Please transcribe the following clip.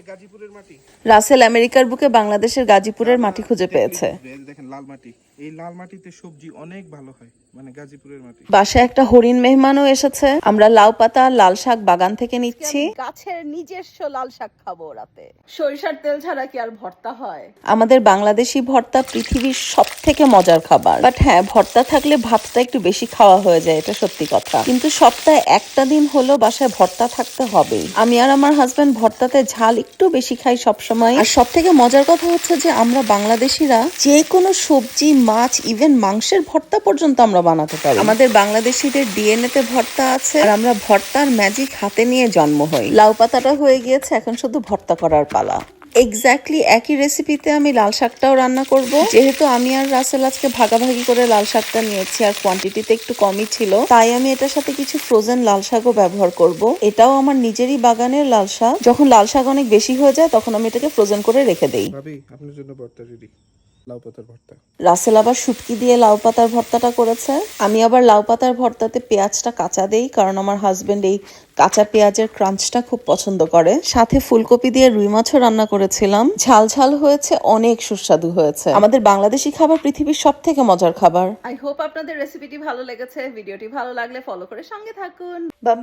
হচ্ছে গাজীপুরের মাটি? রাসেল আমেরিকার বুকে বাংলাদেশের গাজীপুরের মাটি খুঁজে পেয়েছে। দেখেন লাল মাটি। এই লাল মাটিতে সবজি অনেক ভালো হয় মানে গাজীপুরের মাটি। বাসায় একটা হরিণ মেহমানও এসেছে। আমরা লাউ পাতা লাল শাক বাগান থেকে নিচ্ছি। গাছের নিজস্ব লাল শাক খাব রাতে সরিষার তেল ছাড়া কি আর ভর্তা হয়? আমাদের বাংলাদেশি ভর্তা পৃথিবীর সব থেকে মজার খাবার। বাট হ্যাঁ ভর্তা থাকলে ভাতটা একটু বেশি খাওয়া হয়ে যায় এটা সত্যি কথা। কিন্তু সপ্তাহে একটা দিন হলো বাসায় ভর্তা থাকতে হবে আমি আর আমার হাজবেন্ড ভর্তাতে ঝাল একটু বেশি খাই সবসময়। আর সব থেকে মজার কথা হচ্ছে যে আমরা বাংলাদেশিরা যে কোনো সবজি মাছ ইভেন মাংসের ভর্তা পর্যন্ত আমরা বানাতে পারি। আমাদের বাংলাদেশিদের ডিএনএ তে ভর্তা আছে। আর আমরা ভর্তার ম্যাজিক হাতে নিয়ে জন্ম হই। লাউ পাতাটা হয়ে গিয়েছে এখন শুধু ভর্তা করার পালা। এক্স্যাক্টলি একই রেসিপিতে আমি লাল শাকটাও রান্না করব। যেহেতু আমি আর রাসেল আজকে ভাগাভাগি করে লাল শাকটা নিয়েছি আর কোয়ান্টিটিতে একটু কমই ছিল তাই আমি এটার সাথে কিছু ফ্রোজেন লাল শাকও ব্যবহার করব। এটাও আমার নিজেরই বাগানের লাল শাক। যখন লাল শাক অনেক বেশি হয়ে যায় তখন আমি এটাকে ফ্রোজেন করে রেখে দেই। আপনার জন্য ভর্তা রেডি লাউ পাতার ভর্তা। রাসেল আবার শুটকি দিয়ে লাউ পাতার ভর্তাটা করেছে। আমি আবার লাউ পাতার ভর্তাতে পেঁয়াজটা কাঁচা দেই কারণ আমার হাজবেন্ড এই কাঁচা পেঁয়াজের ক্রাঞ্চটা খুব পছন্দ করে। সাথে ফুলকপি দিয়ে রুই মাছও রান্না করেছিলাম। ঝাল ঝাল হয়েছে অনেক সুস্বাদু হয়েছে। আমাদের বাংলাদেশি খাবার পৃথিবীর সব থেকে মজার খাবার। আই হোপ আপনাদের রেসিপিটি ভালো লেগেছে। ভিডিওটি ভালো লাগলে ফলো করে সঙ্গে থাকুন। বাই